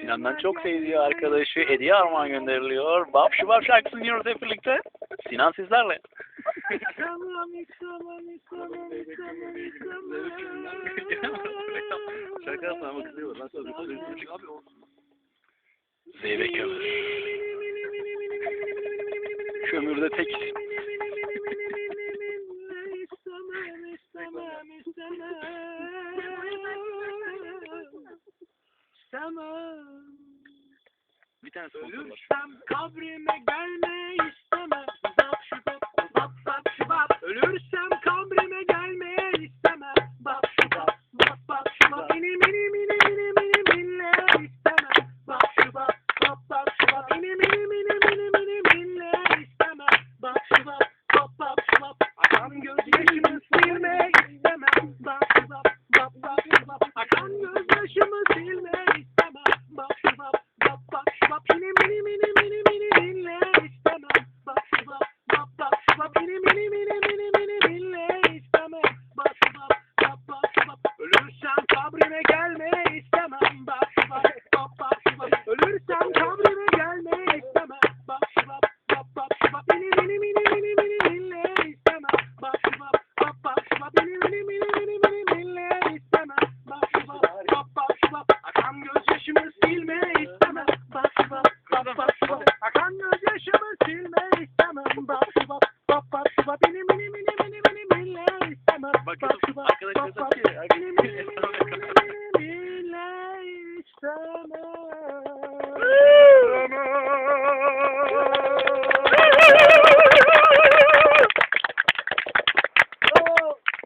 Sinan'dan çok sevdiği arkadaşı hediye armağan gönderiliyor. Bap şu bap şarkısını dinliyoruz hep birlikte. Sinan sizlerle. Şaka yapma. Şey Zeybek kömür. Kömürde tek yaşayamam. Bir tane. Ölürsem kabrime gelme hiç Bakın arkadaşlar